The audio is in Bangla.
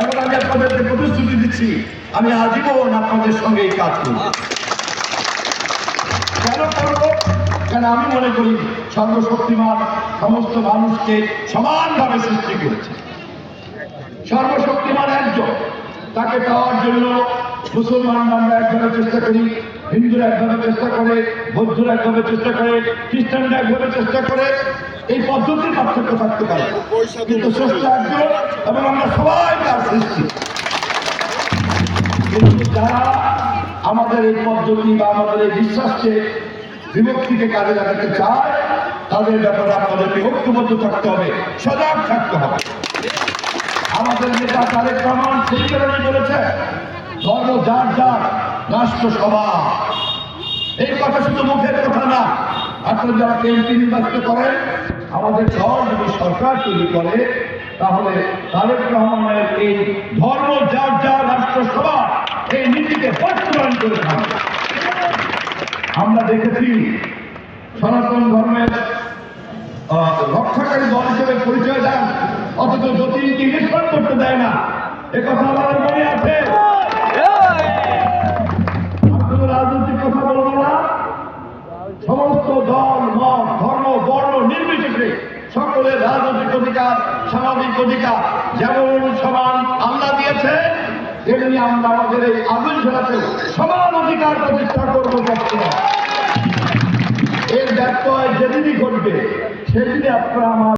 এবং আমি আপনাদেরকে প্রতিশ্রুতি দিচ্ছি, আমি আজীবন আপনাদের সঙ্গে এই কাজ করব। কেন করব? কেন আমি মনে করি সর্বশক্তিমান সমস্ত মানুষকে সমানভাবে সৃষ্টি করেছে। সর্বশক্তিমান একজন, তাকে পাওয়ার জন্য মুসলমান আমরা একভাবে চেষ্টা করি, হিন্দুরা একভাবে চেষ্টা করে, বৌদ্ধরা একভাবে চেষ্টা করে, খ্রিস্টানরা একভাবে চেষ্টা করে এই পদ্ধতির পার্থক্য থাকতে পারে। কিন্তু স্রষ্টা একজন এবং আমরা সবাই তার সৃষ্টি। কিন্তু যারা আমাদের এই পদ্ধতি বা আমাদের এই বিশ্বাসকে বিভক্তিকে কাজে লাগাতে চায়, তাদের ব্যাপারে আপনাদেরকে ঐক্যবদ্ধ থাকতে হবে, সজাগ থাকতে হবে। আমাদের নেতা তারেক রহমান সেই কারণে বলেছে, ধর্ম যার যার, রাষ্ট্র সভা এই কথা শুধু মুখের কথা না আপনারা যারা কেন্দ্রীয় নির্বাচিত করেন আমাদের দল যদি সরকার তৈরি করে, তাহলে তারেক রহমানের এই ধর্ম, যার যার রাষ্ট্রসভা, এই নীতিকে বাস্তবায়ন করে থাকবে। আমরা দেখেছি সনাতন ধর্মের রক্ষাকারী দল হিসেবে পরিচয় দেন, অথচ জ্যোতির্কে ইলেকশন করতে দেয় না। এ কথা আমাদের মনে আছে। রাজনৈতিক কথা বলব না। সমস্ত দল নির্বিশেষে সকলের রাজনৈতিক অধিকার, সামাজিক অধিকার, যেমন সমান আল্লাহ দিয়েছে, তেমনি আমরা আমাদের এই আগুন ঝোলাতে সমান অধিকার প্রতিষ্ঠা করব এর ব্যর্থ হয় যেদিনই ঘটবে, সেদিনই আপনারা আমার